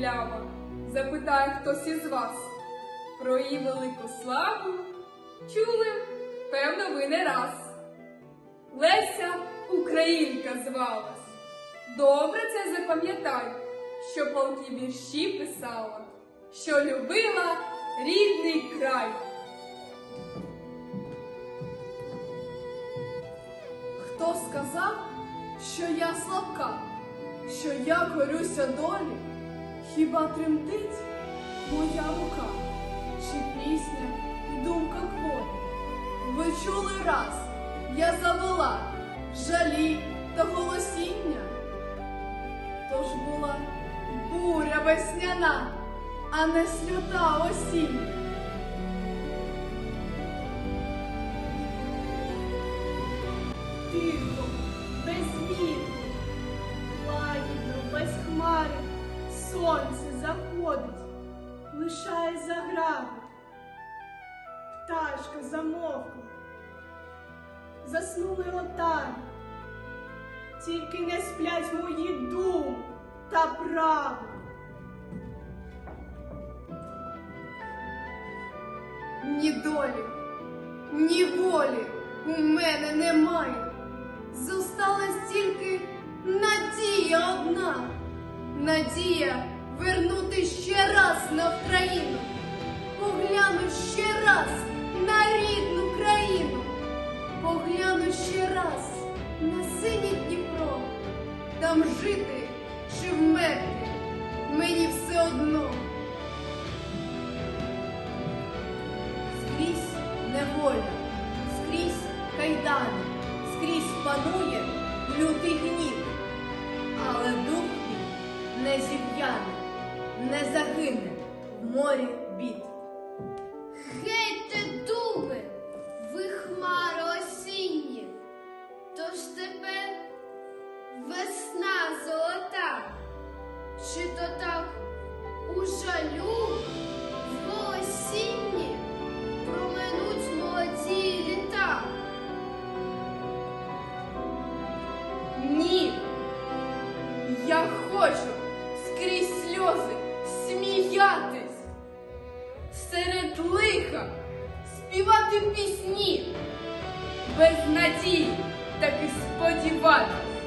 білява, запитає хтось із вас. Про її велику славу чули, певно, ви не раз. Леся Українка звалась. Добре це запам'ятай, що полки вірші писала, що любила рідний край. Хто сказав, що я слабка, що я корюся долі? Хіба тремтить моя рука, чи пісня і думка хворі? Ви чули раз, я завела жалі та голосіння. Тож була буря весняна, а не сльота осіння. Тихо, без вітру, хмари, сонце заходить, лишає заграви. Пташка замовкла, заснули отари, тільки не сплять мої думи та прави. Ні долі, ні волі у мене немає. Зосталась тільки. Надія вернути ще раз на Вкраїну, погляну ще раз на рідну країну, погляну ще раз на синє Дніпро, там жити чи вмерти мені все одно. Скрізь неволя, скрізь кайдани, скрізь панує лютий гнів, не зів'яне, не загине в морі бід. Гейте, дуби, ви хмари осінні, тож тепер весна золота, чи то так у жалю в голосінні проминуть молоді літа? Ні. Я хочу співати пісні, без надій таки сподіватись.